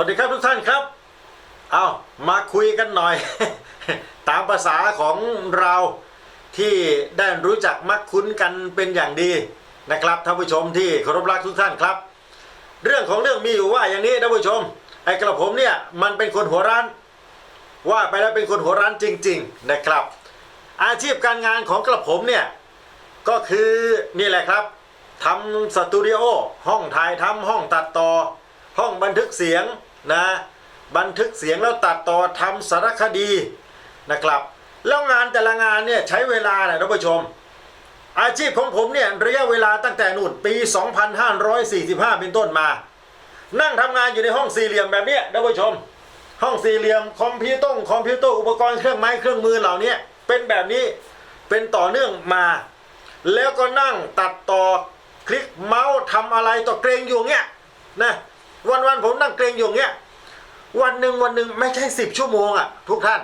วัสดีครับทุกท่านครับ เอามาคุยกันหน่อย ตามภาษาของเราที่ได้รู้จักมักคุ้นกันเป็นอย่างดีนะครับท่านผู้ชมที่เคารพรักทุกท่านครับ เรื่องของเรื่องมีอยู่ว่าอย่างนี้ท่านผู้ชม ไอ้กระผมเนี่ยมันเป็นคนหัวร้าน ว่าไปแล้วเป็นคนหัวร้านจริง ๆนะครับ อาชีพการงานของกระผมเนี่ยก็คือนี่แหละครับทำสตูดิโอห้องถ่ายทำห้องตัดต่อห้องบันทึกเสียง นะบันทึกเสียงแล้วตัดต่อทำสารคดีนะครับ แล้วงานแต่ละงานเนี่ยใช้เวลานะท่านผู้ชม อาชีพของผมเนี่ยระยะเวลาตั้งแต่นู่นปี 2545 เป็นต้นมา นั่งทำงานอยู่ในห้องสี่เหลี่ยมแบบนี้ท่านผู้ชม ห้องสี่เหลี่ยมคอมพิวเตอร์คอมพิวเตอร์อุปกรณ์เครื่องไม้เครื่องมือเหล่านี้เป็นแบบนี้เป็นต่อเนื่องมา แล้วก็นั่งตัดต่อคลิกเมาส์ทำอะไรต่อเกรงอยู่เงี้ยนะ วันวันๆผมนั่งเกรงอยู่เงี้ยวันหนึ่งวันหนึ่งไม่ใช่สิบชั่วโมงอะทุกท่าน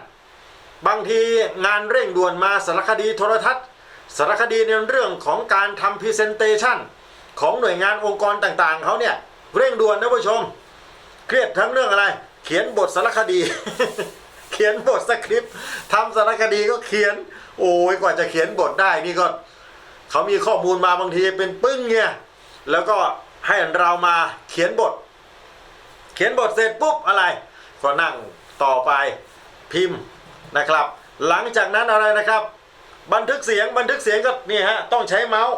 บางทีงานเร่งด่วนมาสารคดีโทรทัศน์ สารคดีในเรื่องของการทำพรีเซนเตชันของหน่วยงานองค์กรต่างๆเขาเนี่ยเร่งด่วนนะผู้ชม เครียดทั้งเรื่องอะไร เขียนบทสารคดี เขียนบทสคริปต์ทำสารคดีก็เขียน โอ้ยกว่าจะเขียนบทได้นี่ก็เขามีข้อมูลมาบางทีเป็นปึ้งเนี่ยแล้วก็ให้เรามาเขียนบท เขียนบทเสร็จปุ๊บอะไร ก็นั่งต่อไปพิมพ์นะครับ หลังจากนั้นอะไรนะครับ บันทึกเสียงบันทึกเสียงก็นี่ฮะต้องใช้เมาส์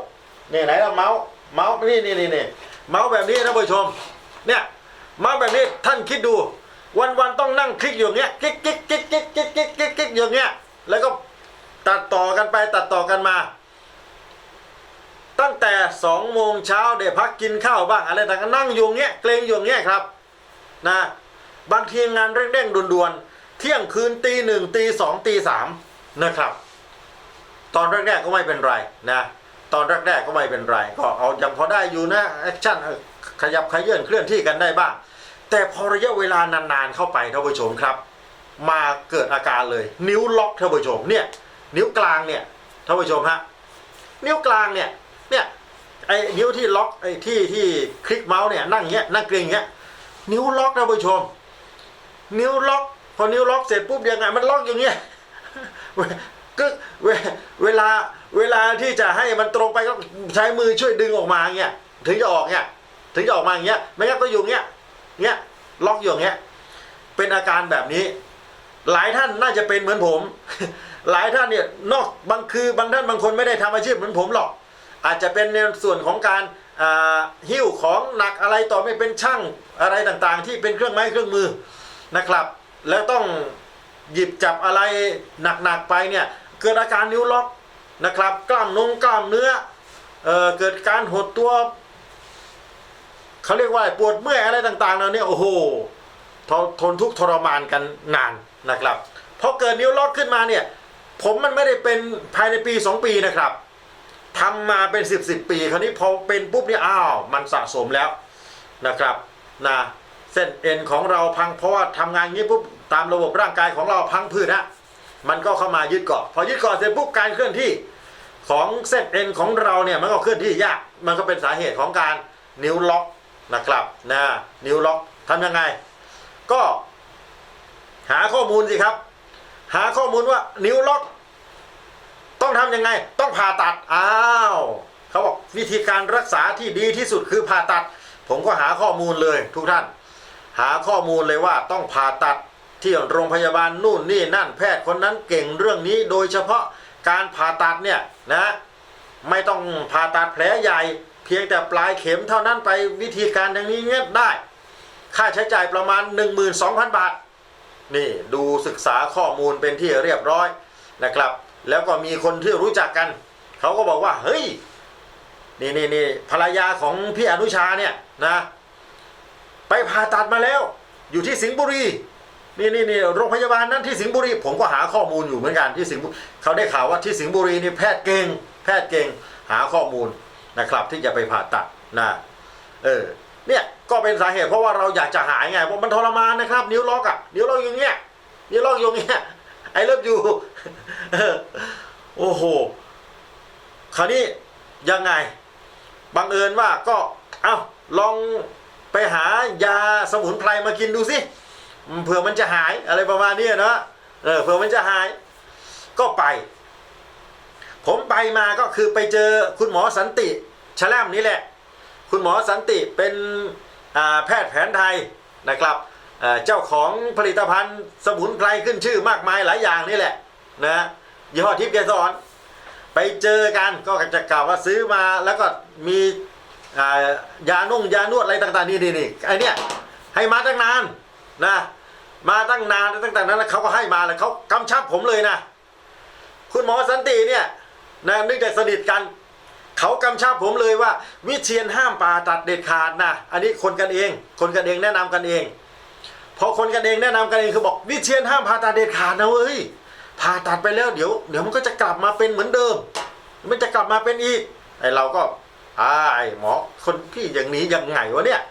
นี่ไหนละเมาส์เมาส์นี่นี่นี่เมาส์แบบนี้นะผู้ชมเนี่ยเมาส์แบบนี้ท่านคิดดู วันวันๆต้องนั่งคลิกอยู่างเงี้ยคลิกคลิกคลิกคลิกคลิกคลิกคลิกคลิกอย่างเงี้ยแล้วก็ตัดต่อกันไปตัดต่อกันมา ตั้งแต่สองโมงเช้าเดี๋ยวพักกินข้าวบ้างอะไรต่างๆนั่งอยู่เงี้ยเกรงอยู่เงี้ยครับ นะบางทีงานเร่งๆด่วนๆ เที่ยงคืนตีหนึ่งตีสองตีสามนะครับ ตอนแรกๆก็ไม่เป็นไรนะตอนแรกๆก็ไม่เป็นไรก็เอายังพอได้อยู่นะแอคชั่นขยับขยื่นเคลื่อนที่กันได้บ้าง แต่พอระยะเวลานานๆเข้าไปท่านผู้ชมครับ มาเกิดอาการเลย นิ้วล็อกท่านผู้ชมเนี่ยนิ้วกลางเนี่ยท่านผู้ชมฮะนิ้วกลางเนี่ยเนี่ยไอ้นิ้วที่ล็อกไอ้ที่ที่คลิกเมาส์เนี่ยนั่งอย่างเงี้ยนั่งเกรงอย่างเงี้ย นิ้วล็อกท่านผู้ชม นิ้วล็อก พอนิ้วล็อกเสร็จปุ๊บยังไงมันล็อกอย่างเงี้ยก็เวเวลาเวลาที่จะให้มันตรงไปก็ใช้มือช่วยดึงออกมาเงี้ยถึงจะออกเงี้ยถึงจะออกมาอย่างเงี้ยไม่งั้นก็อยู่เงี้ยเงี้ยล็อกอยู่เงี้ยเป็นอาการแบบนี้ หลายท่านน่าจะเป็นเหมือนผม หลายท่านเนี่ยนอกบางคือบางท่านบางคนไม่ได้ทำอาชีพเหมือนผมหรอก อาจจะเป็นในส่วนของการ หิ้วของหนักอะไรต่อไม่เป็นช่างอะไรต่างๆ ที่เป็นเครื่องไม้เครื่องมือนะครับ แล้วต้องหยิบจับอะไรหนักๆไปเนี่ยเกิดอาการนิ้วล็อกนะครับ กล้ามนงกล้ามเนื้อเออเกิดการหดตัวเขาเรียกว่าปวดเมื่อยอะไรต่างๆแล้วเนี่ยโอ้โหทนทนทุกข์ทรมานกันนานนะครับพอเกิดนิ้วล็อกขึ้นมาเนี่ย ผมมันไม่ได้เป็นภายในปี 2 ปีนะครับ ทำมาเป็น 10บสปีคราวนี้พอเป็นปุ๊บเนี่ยอ้าวมันสะสมแล้วนะครับนะเส้นเอ็นของเราพังเพราะว่าทำงานอย่างนี้ปุ๊บตามระบบร่างกายของเราพังพืชนะมันก็เข้ามายึดเกาะ พอยึดเกาะเสร็จปุ๊บการเคลื่อนที่ของเส้นเอ็นของเราเนี่ยมันก็เคลื่อนที่ยากมันก็เป็นสาเหตุของการนิ้วล็อกนะครับนะนิ้วล็อกทำยังไง ก็หาข้อมูลสิครับ หาข้อมูลว่านิ้วล็อกำยังไง ต้องผ่าตัดอ้าวเขาบอกวิธีการรักษาที่ดีที่สุดคือผ่าตัด ผมก็หาข้อมูลเลยทุกท่าน หาข้อมูลเลยว่าต้องผ่าตัดที่โรงพยาบาลนู่นนี่นั่นแพทย์คนนั้นเก่งเรื่องนี้ โดยเฉพาะการผ่าตัดเนี่ยนะไม่ต้องผ่าตัดแผลใหญ่ เพียงแต่ปลายเข็มเท่านั้นไปวิธีการอย่างนี้เงี้ยได้ ค่าใช้จ่ายประมาณ 12,000 บาท นี่ดูศึกษาข้อมูลเป็นที่เรียบร้อยนะครับ แล้วก็มีคนที่รู้จักกันเขาก็บอกว่า เฮ้ยนี่นี่นี่ภรรยาของพี่อนุชาเนี่ยนะ ไปผ่าตัดมาแล้ว อยู่ที่สิงห์บุรีนี่นี่นี่โรงพยาบาลนั้นที่สิงห์บุรี ผมก็หาข้อมูลอยู่เหมือนกันที่สิงห์เขาได้ข่าวว่าที่สิงห์บุรีนี่แพทย์เก่งแพทย์เก่งหาข้อมูลนะครับ ที่จะไปผ่าตัดนะเออเนี่ยก็เป็นสาเหตุเพราะว่าเราอยากจะหายไงเพราะมันทรมานนะครับ นิ้วล็อกอะนิ้วล็อกอย่างเงี้ยนิ้วล็อกอย่างเงี้ย ไอ้เลิฟอยู่โอ้โหคราวนี้ยังไง บังเอิญว่าก็ เอ้าลองไปหายาสมุนไพรมากินดูสิเผื่อมันจะหายอะไรประมาณนี้นะเออเผื่อมันจะหาย ก็ไป ผมไปมาก็คือไปเจอคุณหมอสันติชะแลมนี่แหละ คุณหมอสันติเป็นแพทย์แผนไทยนะครับ เจ้าของผลิตภัณฑ์สมุนไพรขึ้นชื่อมากมายหลายอย่างนี่แหละนะยี่ห้อทิพย์เกสรไปเจอกันก็จะกล่าวว่าซื้อมาแล้วก็มีอ่ายานุ่งยานวดอะไรต่างๆนี่นี่นี่ไอเนี้ยให้มาตั้งนานนะมาตั้งนานตั้งแต่นั้นเขาก็ให้มาแล้วเขากำชับผมเลยนะ คุณหมอสันติเนี่ยนะนึกจากสนิทกันเขากำชับผมเลยว่า วิเชียนห้ามผ่าตัดเด็ดขาดนะอันนี้คนกันเอง คนกันเองแนะนำกันเอง พอคนกันเองแนะนำกันเองคือบอกวิเชียนห้ามผ่าตัดเด็ดขาดนะเว้ยผ่าตัดไปแล้วเดี๋ยวเดี๋ยวมันก็จะกลับมาเป็นเหมือนเดิม มันจะกลับมาเป็นอีกไอเราก็อ่าไอหมอคนพี่อย่างนี้ยังไงวะเนี่ย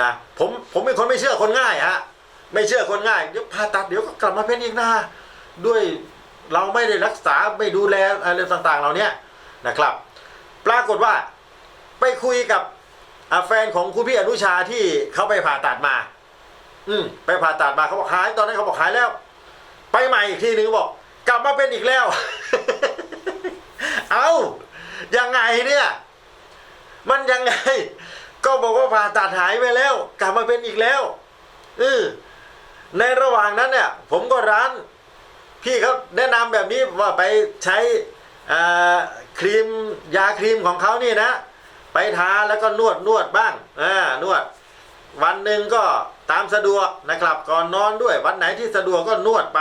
นะผมผมเป็นคนไม่เชื่อคนง่ายฮะไม่เชื่อคนง่ายเดี๋ยวผ่าตัดเดี๋ยวก็กลับมาเป็นอีกนะด้วยเราไม่ได้รักษาไม่ดูแลอะไรต่างๆเราเนี้ยนะครับ ปรากฏว่าไปคุยกับแฟนของคุณพี่อนุชาที่เขาไปผ่าตัดมา อืมไปผ่าตัดมาเขาบอกหายตอนนั้นเขาบอกหายแล้ว ไปใหม่อีกทีหนึ่งบอก กลับมาเป็นอีกแล้ว เอายังไงเนี่ย มันยังไง ก็บอกว่าผ่าตัดหายไปแล้ว กลับมาเป็นอีกแล้วเออในระหว่างนั้นเนี่ย ผมก็ร้าน พี่เขาแนะนำแบบนี้ว่าไปใช้ครีมยาครีมของเขานี่นะ ไปทาแล้วก็นวดนวดบ้างอ่านวด วันหนึ่งก็ ตามสะดวกนะครับก่อนนอนด้วยวันไหนที่สะดวกก็นวดไป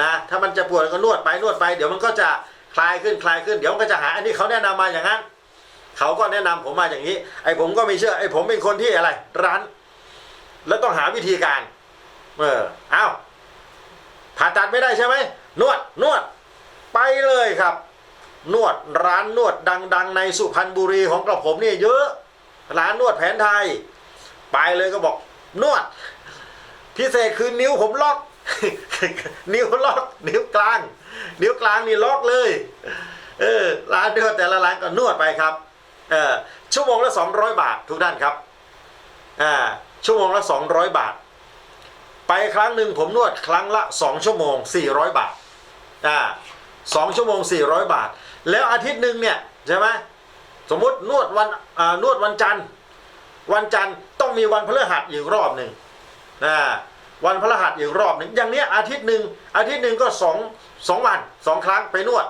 นะถ้ามันจะปวดก็นวดไปนวดไปเดี๋ยวมันก็จะคลายขึ้นคลายขึ้นเดี๋ยวมันก็จะหายอันนี้เขาแนะนำมาอย่างนั้นเขาก็แนะนำผมมาอย่างนี้ ไอ้ผมก็ไม่เชื่อไอ้ผมเป็นคนที่อะไรร้านแล้วต้องหาวิธีการ เออเอาผ่าตัดไม่ได้ใช่ไหมนวดนวด ไปเลยครับ นวดร้านนวดดัง ๆ ในสุพรรณบุรีของกระผมนี่เยอะ ร้านนวดแผนไทย ไปเลยก็บอก นวด พิเศษคือนิ้วผมล็อก นิ้วล็อก นิ้วกลาง นิ้วกลางนี่ล็อกเลย เออ ร้านนวดแต่ละร้านก็นวดไปครับ เออชั่วโมงละ200บาททุกท่านครับ อ่า ชั่วโมงละ200บาท ไปครั้งหนึ่งผมนวดครั้งละ2ชั่วโมง400บาท อ่าสองชั่วโมง400บาท แล้วอาทิตย์หนึ่งเนี่ยใช่ไหมสมมตินวดวันอ่านวดวันจันทร์ วันจันทร์ต้องมีวันพฤหัสอีกรอบหนึ่งนะวันพฤหัสอีกรอบหนึ่งอย่างเนี้ยอาทิตย์หนึ่งอาทิตย์หนึ่งก็สองสองวันสองครั้งไปนวด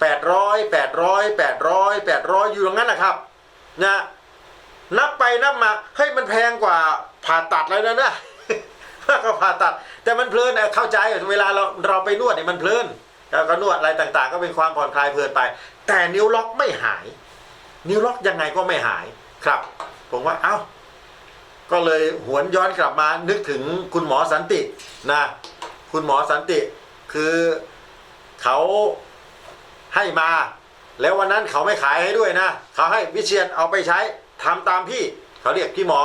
800 800 800 800อยู่ตรงนั้นนะครับนะนับไปนับมาเฮ้ยมันแพงกว่าผ่าตัดแล้วนะนะก็ผ่าตัด แต่มันเพลินอะเข้าใจเวลาเราเราไปนวดเนี่ยมันเพลินแล้วก็นวดอะไรต่างๆ ก็เป็นความผ่อนคลายเพลินไป แต่นิ้วล็อกไม่หาย นิ้วล็อกยังไงก็ไม่หายครับ ผมว่าเอ้า ก็เลยหวนย้อนกลับมานึกถึงคุณหมอสันตินะ คุณหมอสันติคือเขาให้มา แล้ววันนั้นเขาไม่ขายให้ด้วยนะ เขาให้วิเชียนเอาไปใช้ทำตามพี่เขาเรียกพี่หมอ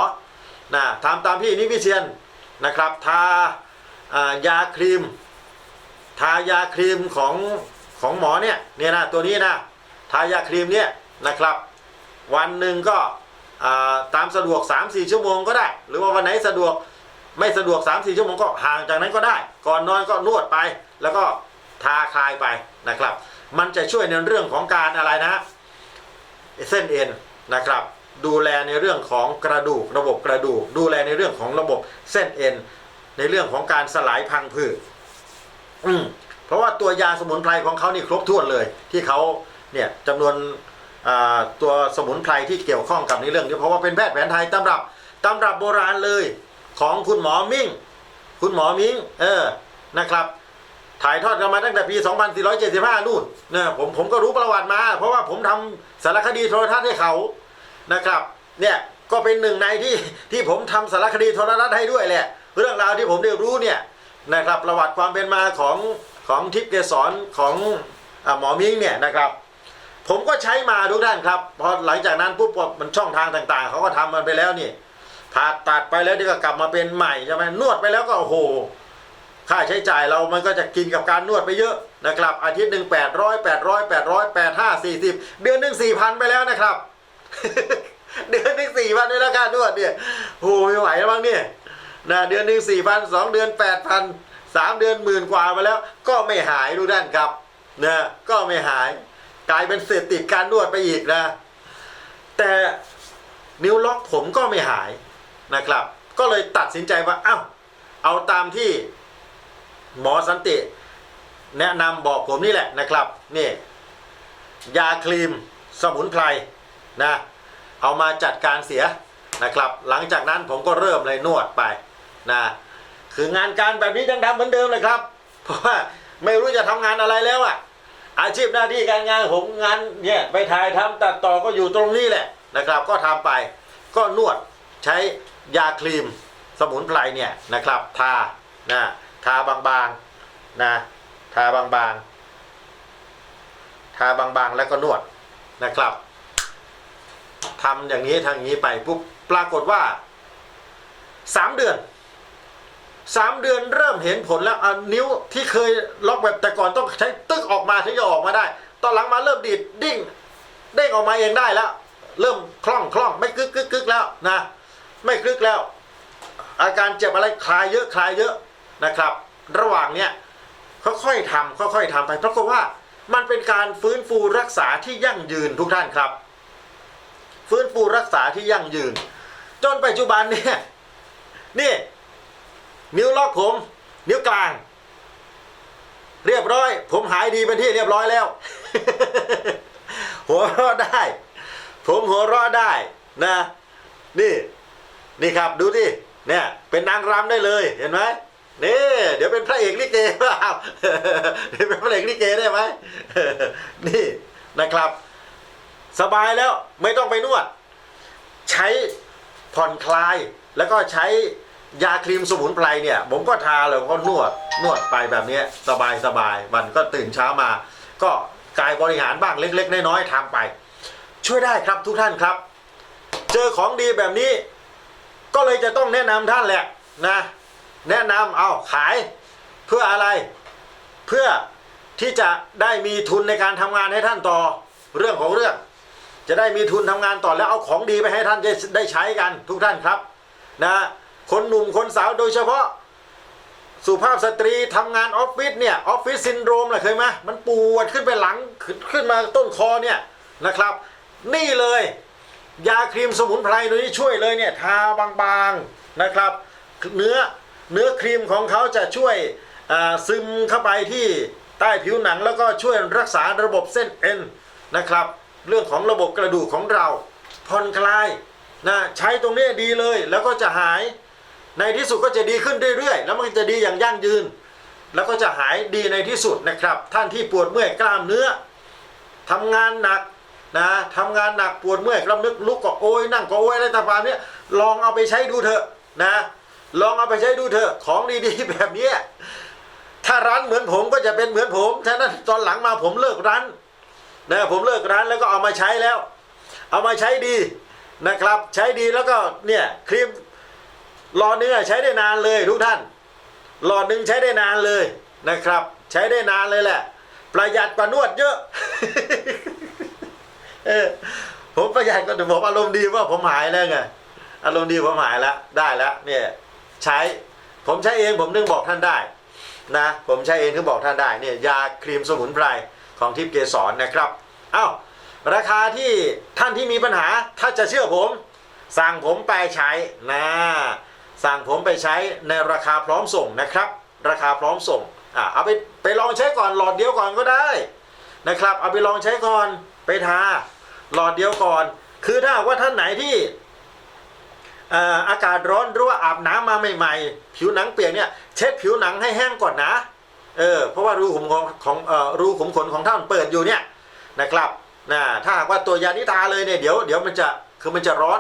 นะทำตามพี่นี่วิเชียนนะครับทาายาครีม ทายาครีมของของหมอเนี่ยเนี่ยนะตัวนี้นะทายาครีมเนี่ยนะครับ วันหนึ่งก็ ตามสะดวก 3-4 ชั่วโมงก็ได้ หรือว่าวันไหนสะดวกไม่สะดวก 3-4 ชั่วโมงก็ห่างจากนั้นก็ได้ ก่อนนอนก็นวดไป แล้วก็ทาคลายไปนะครับ มันจะช่วยในเรื่องของการอะไรนะเส้นเอ็นนะครับ ดูแลในเรื่องของกระดูกระบบกระดูก ดูแลในเรื่องของระบบเส้นเอ็นในเรื่องของการสลายพังผืดอืมเพราะว่าตัวยาสมุนไพรของเขานี่ครบถ้วนเลย ที่เขาเนี่ยจำนวน ตัวสมุนไพรที่เกี่ยวข้องกับในเรื่องนี้เพราะว่าเป็นแพทย์แผนไทยตำรับตำรับโบราณเลยของคุณหมอมิ่ง คุณหมอมิ่งเออนะครับ ถ่ายทอดกันมาตั้งแต่ปี 2475 นู่นนะผมผมก็รู้ประวัติมา เพราะว่าผมทำสารคดีโทรทัศน์ให้เขานะครับ เนี่ยก็เป็นหนึ่งในที่ที่ผมทำสารคดีโทรทัศน์ให้ด้วยแหละเรื่องราวที่ผมได้รู้เนี่ยนะครับประวัติความเป็นมาของของทิพย์เกสรของอหมอมิ้งเนี่ยนะครับ ผมก็ใช้มาทุกท่านครับ พอหลังจากนั้นปุ๊บมันช่องทางต่างๆเขาก็ทำมันไปแล้วนี่ผ่าตัดไปแล้วเดี๋ยวก็กลับมาเป็นใหม่ใช่ไหมนวดไปแล้วก็โอ้โหค่าใช้จ่ายเรามันก็จะกินกับการนวดไปเยอะนะครับ อาทิตย์หนึ่งแปดร้อยแปดร้อยแปดร้อยแปดห้าสี่สิบเดือนหนึ่งสี่พันไปแล้วนะครับ เดือนหนึ่งสี่พันด้วยแล้วค่านวดเนี่ยโอ้ไม่ไหวแล้วบ้างเนี่ยนะเดือนหนึ่งสี่พันสองเดือนแปดพันสามเดือนหมื่นกว่ามาแล้ว ก็ไม่หายดูด้านครับนะก็ไม่หาย กลายเป็นเสพติดการนวดไปอีกนะ แต่นิ้วล็อกผมก็ไม่หายนะครับ ก็เลยตัดสินใจว่าเอ้าเอาตามที่หมอสันติ แนะนำบอกผมนี่แหละนะครับนี่ยาครีมสมุนไพรนะเอามาจัดการเสียนะครับ หลังจากนั้นผมก็เริ่มเลยนวดไปนะคืองานการแบบนี้ยังทำเหมือนเดิมเลยครับ เพราะว่าไม่รู้จะทำงานอะไรแล้วอะ อาชีพหน้าที่การงานผมงานเนี่ยไปถ่ายทำตัดต่อก็อยู่ตรงนี้แหละนะครับ ก็ทำไปก็นวดใช้ยาครีมสมุนไพรเนี่ยนะครับ ทานะทาบางๆนะทาบางๆทาบางๆแล้วก็นวดนะครับทำอย่างนี้ทางนี้ไปปุ๊บปรากฏว่าสามเดือน สามเดือนเริ่มเห็นผลแล้วนิ้วที่เคยล็อกแบบแต่ก่อนต้องใช้ตึกออกมาถึงจะออกมาได้ ตอนหลังมาเริ่มดีดดิ้งเด้งออกมาเองได้แล้ว เริ่มคล่องคล่องไม่กึกกึกกึกแล้วนะ ไม่กึกแล้ว อาการเจ็บอะไรคลายเยอะคลายเยอะนะครับ ระหว่างเนี้ยค่อยๆทำค่อยๆทำไปปรากฏว่ามันเป็นการฟื้นฟูรักษาที่ยั่งยืนทุกท่านครับ ฟื้นฟูรักษาที่ยั่งยืน จนปัจจุบันเนี่ยนี่ นิ้วล็อกผม นิ้วกลาง เรียบร้อย ผมหายดีเป็นที่เรียบร้อยแล้ว หัวเราะได้ ผมหัวเราะได้นะ นี่ นี่ครับดูดิเนี่ย เป็นนางรำได้เลยเห็นไหมนี่เดี๋ยวเป็นพระเอกลิเกเปล่าเดี๋ยวเป็นพระเอกลิเกได้ไหมนี่นะครับ สบายแล้วไม่ต้องไปนวด ใช้ผ่อนคลายแล้วก็ใช้ ยาครีมสมุนไพรเนี่ย ผมก็ทาแล้วก็นวดนวดไปแบบนี้สบายสบายมันก็ตื่นเช้ามา ก็กายบริหารบ้างเล็ก ๆ น้อยๆทำไป ช่วยได้ครับทุกท่านครับ เจอของดีแบบนี้ ก็เลยจะต้องแนะนำท่านแหละนะ แนะนำเอาขายเพื่ออะไร เพื่อที่จะได้มีทุนในการทำงานให้ท่านต่อเรื่องของเรื่อง จะได้มีทุนทำงานต่อแล้วเอาของดีไปให้ท่านได้ใช้กันทุกท่านครับนะ คนหนุ่มคนสาวโดยเฉพาะ สุภาพสตรีทำงานออฟฟิศเนี่ยออฟฟิศซินโดรมเลยเคยไหมมันปวดขึ้นไปหลังขึ้นมาต้นคอเนี่ยนะครับ นี่เลย ยาครีมสมุนไพรตัวนี้ช่วยเลยเนี่ยทาบางๆนะครับ เนื้อเนื้อครีมของเขาจะช่วยซึมเข้าไปที่ใต้ผิวหนังแล้วก็ช่วยรักษาระบบเส้นเอ็นนะครับ เรื่องของระบบกระดูกของเราผ่อนคลายนะใช้ตรงนี้ดีเลยแล้วก็จะหาย ในที่สุดก็จะดีขึ้นเรื่อยๆ แล้วมันจะดีอย่างยั่งยืน แล้วก็จะหายดีในที่สุดนะครับ ท่านที่ปวดเมื่อยกล้ามเนื้อทำงานหนักนะทำงานหนักปวดเมื่อยกล้ามเนื้อลุกก็โอยนั่งก็โอยอะไรต่างๆเนี่ยลองเอาไปใช้ดูเถอะนะ ลองเอาไปใช้ดูเถอะของดีๆแบบนี้ถ้าร้านเหมือนผมก็จะเป็นเหมือนผมฉะนั้นตอนหลังมาผมเลิกร้านนะผมเลิกร้านแล้วก็เอามาใช้แล้ว เอามาใช้ดีนะครับ ใช้ดีแล้วก็เนี่ยครีม หลอดนึงอะใช้ได้นานเลยทุกท่าน หลอดหนึ่งใช้ได้นานเลยนะครับ ใช้ได้นานเลยแหละ ประหยัดกว่านวดเยอะเออผมประหยัดก็แต่ผมอารมณ์ดีว่าผมหายแล้วไงอารมณ์ดีผมหายแล้วได้แล้วเนี่ยใช้ผมใช้เองผมนึงบอกท่านได้นะผมใช้เองถึงบอกท่านได้เนี่ยยาครีมสมุนไพรของทิพย์เกสรนนะครับเอ้าราคาที่ท่านที่มีปัญหาถ้าจะเชื่อผม สั่งผมไปใช้นะ สั่งผมไปใช้ในราคาพร้อมส่งนะครับ ราคาพร้อมส่งอะเอาไปไปลองใช้ก่อนหลอดเดียวก่อนก็ได้นะครับ เอาไปลองใช้ก่อนไปทาหลอดเดียวก่อน คือถ้าว่าท่านไหนที่อ่ออากาศร้อนหรือว่าอาบน้ำมาใหม่ๆ ผิวหนังเปียกเนี่ยเช็ดผิวหนังให้แห้งก่อนนะเออเพราะว่ารูขุมขนของเอ่อรูขุมขนของท่านเปิดอยู่เนี่ยนะครับนะถ้าหากว่าตัวยานิทาเลยเนี่ยเดี๋ยวเดี๋ยวมันจะคือมันจะร้อน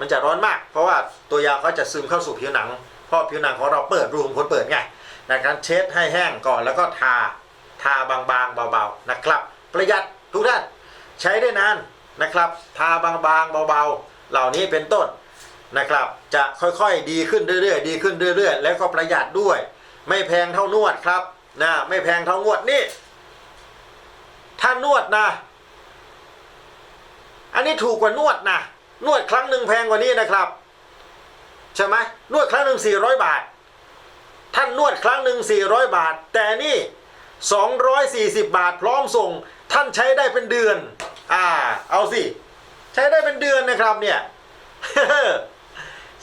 มันจะร้อนมาก เพราะว่าตัวยาเขาจะซึมเข้าสู่ผิวหนัง เพราะผิวหนังของเราเปิดรูขุมขนเปิดไงในการเช็ดให้แห้งก่อนแล้วก็ทาทาบางๆเบาๆนะครับ ประหยัดทุกท่านใช้ได้นานนะครับ ทาบางๆเบาๆ เหล่านี้เป็นต้นนะครับ จะค่อยๆดีขึ้นเรื่อยๆ ดีขึ้นเรื่อยๆ แล้วก็ประหยัดด้วย ไม่แพงเท่านวดครับนะไม่แพงเท่านวดนี่ถ้านวดนะ อันนี้ถูกกว่านวดนะ นวดครั้งหนึ่งแพงกว่านี้นะครับใช่ไหมนวดครั้งหนึ่ง400บาท ท่านนวดครั้งหนึ่ง400บาท แต่นี่240บบาทพร้อมส่ง ท่านใช้ได้เป็นเดือน อ่า เอาสิ ใช้ได้เป็นเดือนนะครับเนี่ย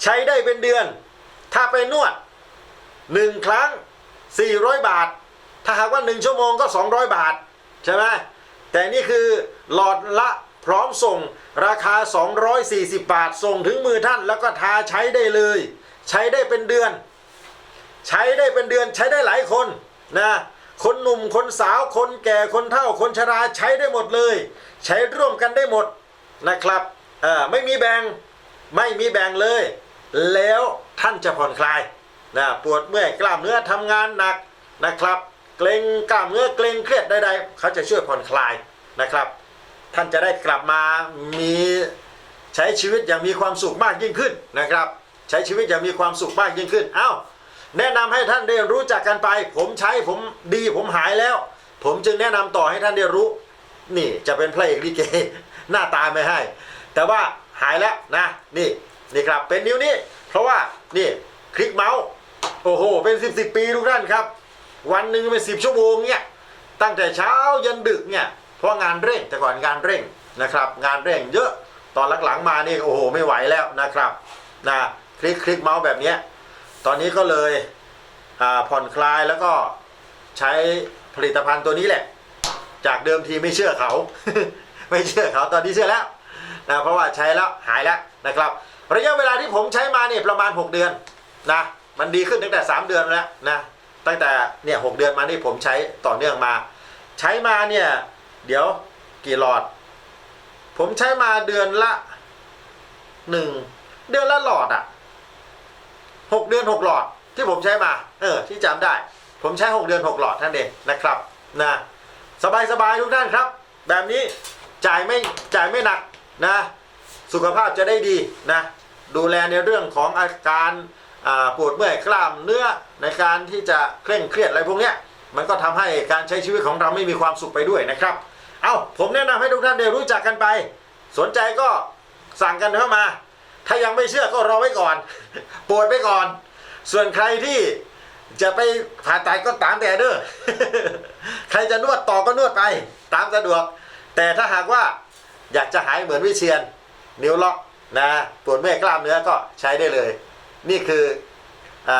ใช้ได้เป็นเดือน ถ้าไปนวด1ครั้ง400บาท ถ้าหากว่า1ชั่วโมงก็200บาท ใช่ไหมแต่นี่คือหลอดละ พร้อมส่งราคา 240 บาท ส่งถึงมือท่านแล้วก็ทาใช้ได้เลย ใช้ได้เป็นเดือน ใช้ได้เป็นเดือนใช้ได้หลายคนนะคนหนุ่มคนสาวคนแก่คนเฒ่าคนชราใช้ได้หมดเลย ใช้ร่วมกันได้หมดนะครับไม่มีแบง่งไม่มีแบ่งเลย แล้วท่านจะผ่อนคลายนะปวดเมื่อยกล้ามเนื้อทำงานหนักนะครับ เกรงกล้ามเนื้อเกรงเครียดใดๆเขาจะช่วยผ่อนคลายนะครับ ท่านจะได้กลับมามีใช้ชีวิตอย่างมีความสุขมากยิ่งขึ้นนะครับ ใช้ชีวิตอย่างมีความสุขมากยิ่งขึ้นเอ้าแนะนำให้ท่านได้รู้จักกันไป ผมใช้ผมดีผมหายแล้ว ผมจึงแนะนำต่อให้ท่านได้รู้ นี่จะเป็นพระเอกลิเกหน้าตาไม่ให้ แต่ว่าหายแล้วนะนี่นี่ครับเป็นนิ้วนี้ เพราะว่านี่คลิกเมาส์โอ้โห เป็นสิบสิบปีทุกท่านครับ วันหนึ่งเป็นสิบชั่วโมงเนี่ยตั้งแต่เช้ายันดึกเนี่ย ราะงานเร่งแต่ก่อนงานเร่งนะครับ งานเร่งเยอะตอนหลังๆมานี่โอ้โหไม่ไหวแล้วนะครับนะคลิกคลิกเมาส์แบบนี้ตอนนี้ก็เลยผ่อนคลายแล้วก็ใช้ผลิตภัณฑ์ตัวนี้แหละ จากเดิมทีไม่เชื่อเขา ไม่เชื่อเขาตอนนี้เชื่อแล้วนะเพราะว่าใช้แล้วหายแล้วนะครับ ระยะเวลาที่ผมใช้มาเนี่ยประมาณ 6 เดือนนะมันดีขึ้นตั้งแต่ 3 เดือนแล้วนะตั้งแต่เนี่ยหเดือนมานี่ผมใช้ต่อเนื่องมา ใช้มาเนี่ย เดี๋ยวกี่หลอด ผมใช้มาเดือนละหนึ่งเดือนละหลอดอะหกเดือนหกหลอดที่ผมใช้มา เออ ที่จำได้ ผมใช้หกเดือนหกหลอดท่านเองนะครับนะสบายสบายทุกท่านครับ แบบนี้จ่ายไม่จ่ายไม่หนักนะ สุขภาพจะได้ดีนะ ดูแลในเรื่องของอาการปวดเมื่อยกล้ามเนื้อในการที่จะเคร่งเครียดอะไรพวกเนี้ยมันก็ทำให้การใช้ชีวิตของเราไม่มีความสุขไปด้วยนะครับ เอาผมแนะนำให้ทุกท่านได้รู้จักกันไป สนใจก็สั่งกันเข้ามา ถ้ายังไม่เชื่อก็รอไว้ก่อนปวดไปก่อน ส่วนใครที่จะไปผ่าตัดก็ตามแต่เด้อใครจะนวดต่อก็นวดไป ตามสะดวก แต่ถ้าหากว่าอยากจะหายเหมือนวิเชียนนิ้วล็อกนะปวดเมื่อยกล้ามเนื้อก็ใช้ได้เลย นี่คืออ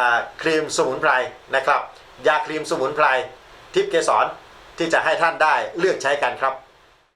ครีมสมุนไพรนะครับ ยาครีมสมุนไพรทิพย์เกสร ที่จะให้ท่านได้เลือกใช้กันครับ